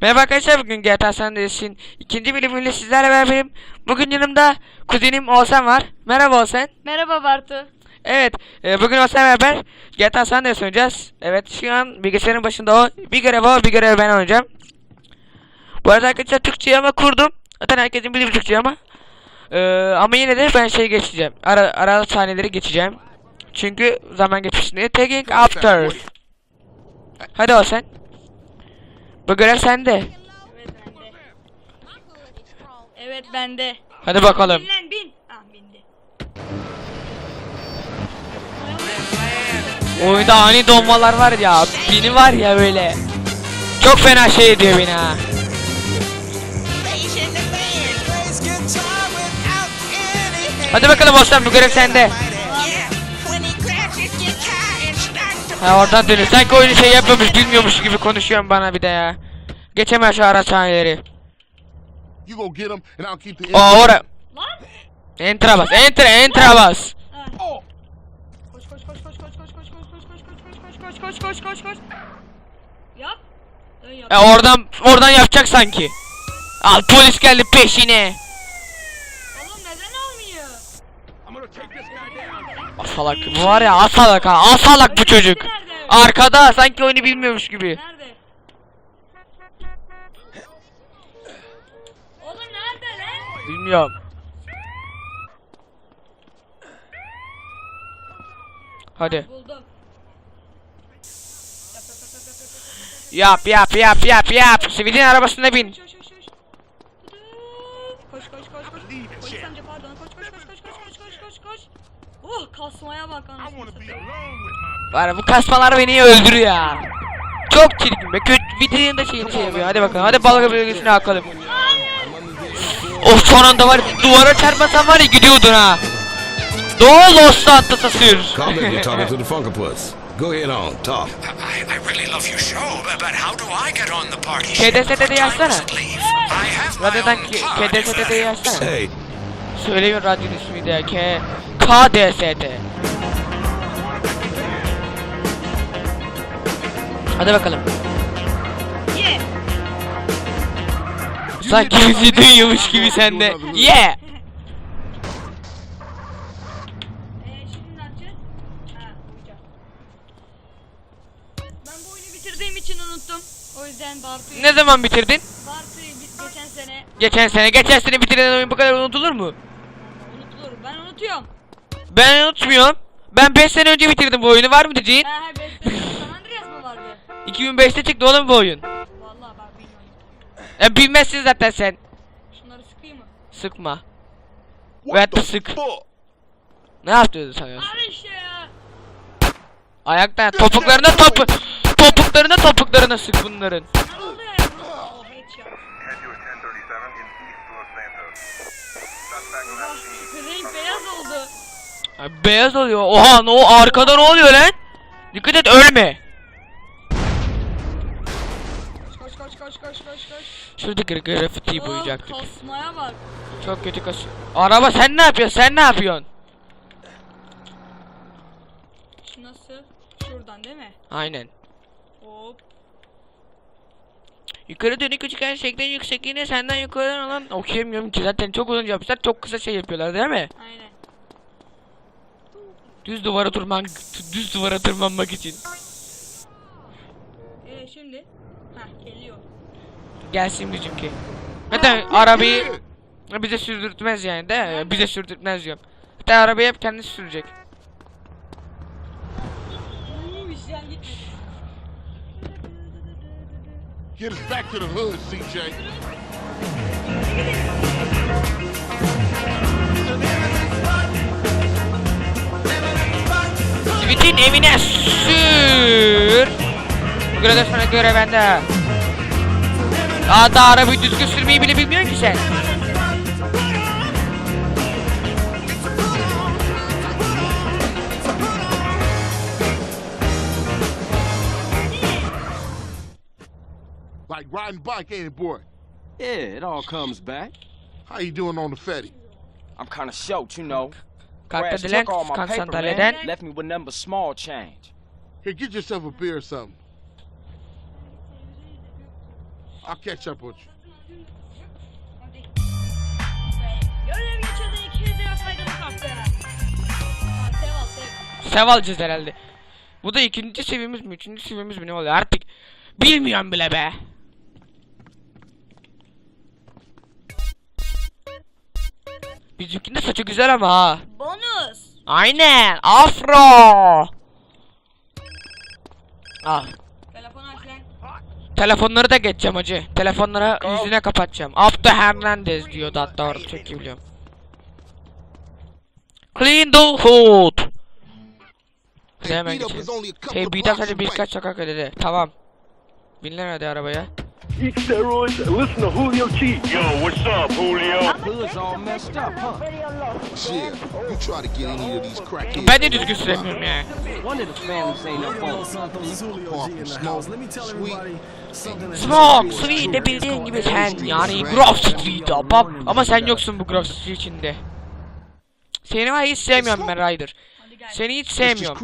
Merhaba arkadaşlar bugün GTA San Andreas'in ikinci bölümüyle sizlerle beraberim. Bugün yanımda kuzenim Oğuzhan var. Merhaba Oğuzhan. Merhaba Bartu. Evet e, bugün Oğuzhan'la beraber GTA San Andreas oynayacağız. Evet şu an bilgisayarın başında o. Bir görev o bir görev ben oynayacağım. Bu arada arkadaşlar Türkçe ama kurdum. Zaten herkesin bildiği Türkçe ama. E, ama yine de ben şey geçeceğim. Ara, ara sahneleri geçeceğim. Çünkü zaman geçmiş diye. Taking after. Hadi Oğuzhan. Bu görev sende. Evet bende. Hadi bakalım. Bin lan bin. Ah bindi. Oyunda ani donmalar var ya. Beni var ya böyle. Çok fena şey ediyor beni ha. Hadi bakalım Osman bu görev sende. Ha oradan dönüyor. Sanki oyunu şey yapmamış bilmiyormuş gibi konuşuyorum bana bir de ya. Geçemez şu ara sahneleri. O ora. Lan. Enter'a bas. Enter enter'a bas. Ah. Koş koş koş koş koş koş koş koş koş koş koş koş koş koş koş koş koş. Yap. Dön yap. E oradan oradan yapacak sanki. Al polis geldi peşine. Oğlum neden olmuyor? Asalak bu var ya asalak ha asalak bu çocuk. Arkada sanki oyunu bilmiyormuş gibi. Nerede? Oğlum nerede lan? Bilmiyorum. Hadi. Buldum. Yap yap yap yap yap. Sivilin arabasına bin. Var bu kasmalar beni öldürüyor ya. Çok çirkin be. Kötü vitrinin şeyini şey yapıyor. Hadi bakalım. Hadi balık bölgesine akalım. Of son anda var duvara çarpmasan var ya gidiyordun ha. Doğu Los Santos'a sür. Comment you're talking to the Funkapus. Go ahead on, talk. I, I really love your show, but, but how do I get on the party ship? De time yazsana. Radyodan own K- car, if KDS'de de that yazsana. Hey, Söylemiyor radyonun ismi de K KDST. Hadi bakalım. Ye. Sanki bizi duyuyormuş gibi sende. Yeah. Eee şimdi ne yapacağız? Ha uyuyacağız. Ben bu oyunu bitirdiğim için unuttum. O yüzden Bartu'yu... Ne zaman bitirdin? Bartu'yu ge- geçen sene Geçen sene. Geçen sene bitirilen oyun bu kadar unutulur mu? unutulur. Ben unutuyorum. Ben unutmuyorum. Ben 5 sene önce bitirdim bu oyunu. Var mı dediğin? Ha ha Beste 2005'te çıktı oğlum bu oyun. Vallahi ben bilmiyorum. E, bilmezsin zaten sen. Şunları sıkayım mı? Sıkma. Veyahut da sık. Ne yaptığını sanıyorsun? Al işte ya. Ayaktan topuklarına topu topuklarına topuklarına sık bunların. Ne oldu ya? Oh headshot. Head to a 1037 in East Los Santos. Suspect last seen Renk beyaz oldu. Ha, beyaz oluyor. Oha ne o arkada ne oluyor lan? Dikkat et ölme. Koş koş koş koş koş koş koş. Şuradaki grafitiyi Oh, boyayacaktık. kasmaya bak. Çok kötü kas. Araba sen ne yapıyorsun? Sen ne yapıyorsun? Şu nasıl? Şuradan değil mi? Aynen. Hop. Yukarı dönük üçgen şeklin yüksekliğini senden yukarıdan alan okuyamıyorum ki zaten çok uzun yapmışlar çok kısa şey yapıyorlar değil mi? Aynen. Düz duvara tırman düz duvara tırmanmak için. Ee şimdi? Heh geliyor. Gelsin bizimki. Zaten arabayı bize sürdürtmez yani de bize sürdürtmez diyorum. Hatta arabayı hep kendisi sürecek. Get us back to the hood, CJ. Sweet'in evine sür. Sonra göre bende. Daha da arabayı düzgün sürmeyi bile bilmiyorsun ki sen. Like riding bike, ain't it, boy? Yeah, it all comes back. How you doing on the Fetty? I'm kind of short, you know. Kalktı Crash Dilen took all my paper, sandalyeden. man. Left me with number small change. Here, get yourself a beer or something. I'll catch up with you. Hadi. Görev geçirdi. 200 lira faydalı kalktı. Ha, sev sev. Alacağız herhalde. Bu da ikinci seviyemiz mi? Üçüncü seviyemiz mi ne oluyor artık? Bilmiyorum bile be. Bizimkinin de saçı güzel ama ha. Bonus. Aynen. Afro. Ah. Telefonları da geçeceğim hacı. Telefonlara yüzüne kapatacağım. Abdü Hernandez diyordu hatta orada çok iyi biliyorum. Clean the hood. Hemen geçelim. Hey up blocks hadi birkaç sokak ödedi. Tamam. Binler hadi arabaya. Listen to Julio. Yo, what's up, Julio? Hood's all messed up, huh? Shit, you try to get any of these crackheads. Ben de düzgün süremiyorum ya. One of the families ain't up on. Smoke, sweet. Smoke, Sweet de bildiğin gibi sen yani Grove Street abab. Ama sen yoksun bu Grove Street içinde. Seni var hiç sevmiyorum ben Ryder. Seni hiç Let's just sevmiyorum.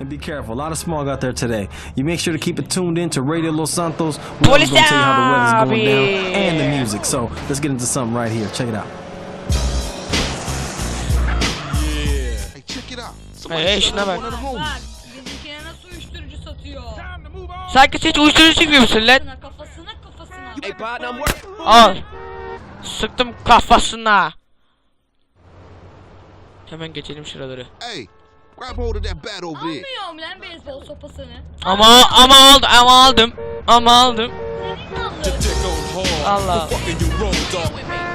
And be careful. A lot of smog out there today. You make sure to keep it tuned in to Radio Los Santos. We're Police gonna tell you how the weather's going down and the music. So let's get into something right here. Check it out. Hey, check it out. Somebody Hey, uyuşturucu satıyor. Sanki hiç uyuşturucu çıkmıyorsun lan. Kafasına kafasına. Al. Sıktım kafasına. Hemen geçelim şuraları. Hey, grab hold of that bat over there. Almıyorum lan beyzbol sopasını. Ama ama aldım ama aldım. Ama aldım. Allah.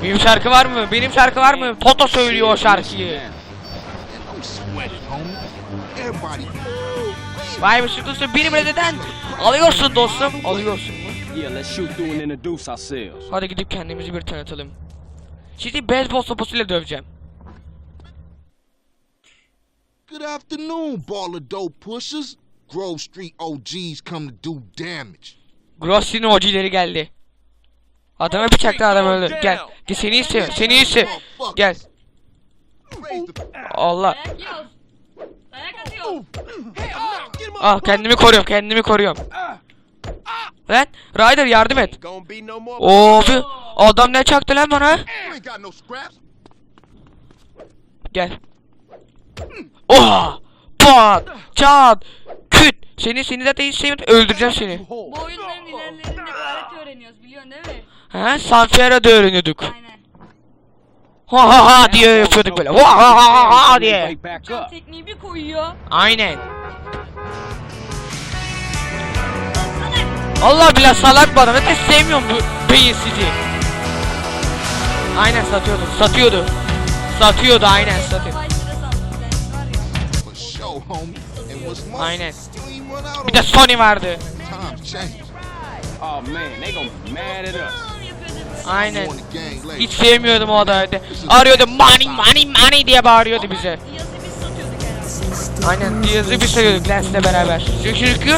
Benim şarkı var mı? Benim şarkı var mı? Toto söylüyor o şarkıyı. Vay be şıklısı benim neden? Alıyorsun dostum. Alıyorsun. Hadi gidip kendimizi bir tanıtalım. Sizi beyzbol sopasıyla döveceğim. Good afternoon, ball of dope pushers. Grove Street OGs come to do damage. Grossi'nin OG'leri geldi. Adama bıçakla adam öldü. Gel. Gel seni istiyorum. Seni istiyorum. Gel. Allah. Ah kendimi koruyorum. Kendimi koruyorum. Lan Ryder yardım et. Abi adam ne çaktı lan bana? Gel. Oha! Pat! Çat! Küt! Seni seni zaten hiç sevmiyorum. Öldüreceğim seni. Bu oyunların ilerlerinde gayret öğreniyoruz biliyorsun değil mi? Ha? Sanfiera'da öğreniyorduk. Aynen. Ha ha ha diye yapıyorduk böyle. Ha ha ha ha diye. Wake back Can tekniği bir koyuyor. Aynen. Allah bile salak bu adam. Zaten sevmiyorum bu beyinsizi. Aynen satıyordu. Satıyordu. Satıyordu aynen satıyor. Aynen. Bir de on Sony vardı. Oh man, they gonna be mad at us. Aa, yapıyordum. Aynen. Hiç sevmiyordum o adamı. Arıyordu money money money diye bağırıyordu bize. Aynen Diaz'ı biz söylüyorduk Lens'le beraber. Çünkü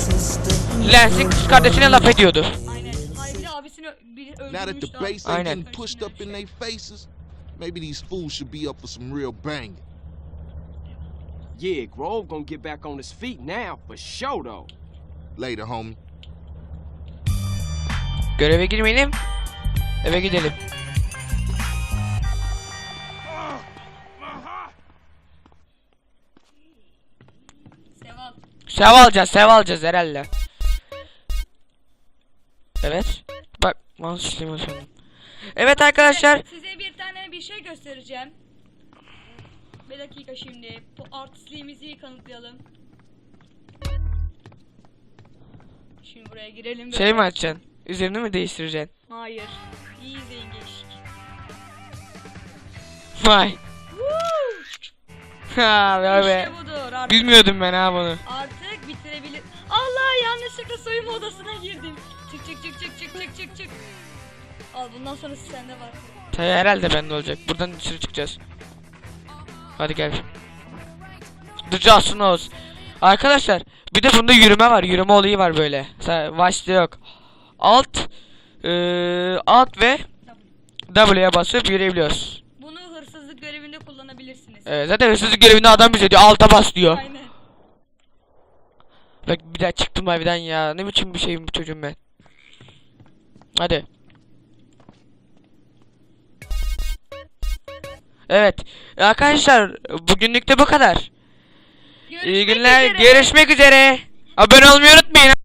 Lens'in kız kardeşine laf ediyordu. Aynen. Hayri abisini ö- bir Now that the bass ain't Aynen. getting pushed up in their faces, maybe these fools should be up for some real banging. Yeah, Grove gonna get back on his feet now, for sure though. Later, homie. Göreve girmeyelim. Eve gidelim. Seval. Sev alacağız, sev alacağız herhalde. Evet. Bak, mouse işlemi. Evet arkadaşlar. Size bir tane bir şey göstereceğim. Bir dakika şimdi. Bu artistliğimizi kanıtlayalım. Şimdi buraya girelim. Şey mi açacaksın? Üzerini mi değiştireceksin? Hayır. İyi izleyin gençlik. Vay. Ha be İşte be. budur. Artık, Bilmiyordum ben ha bunu. artık bitirebilir. Allah yanlışlıkla soyunma odasına girdim. Çık çık çık çık çık çık çık çık. Al bundan sonrası sende var. Tabii herhalde bende olacak. Buradan dışarı çıkacağız. Hadi gel. Knows. Arkadaşlar bir de bunda yürüme var. Yürüme olayı var böyle. Watch'ta yok. Alt eee, Alt ve W'ye basıp yürüyebiliyoruz. Bunu hırsızlık görevinde kullanabilirsiniz. Evet, zaten hırsızlık görevinde adam bize diyor alta bas diyor. Aynen. Bak bir daha çıktım evden ya. Ne biçim bir şeyim bu çocuğum ben. Hadi. Evet. Arkadaşlar bugünlük de bu kadar. İyi Görüşmek günler. üzere. Görüşmek üzere. Abone olmayı unutmayın.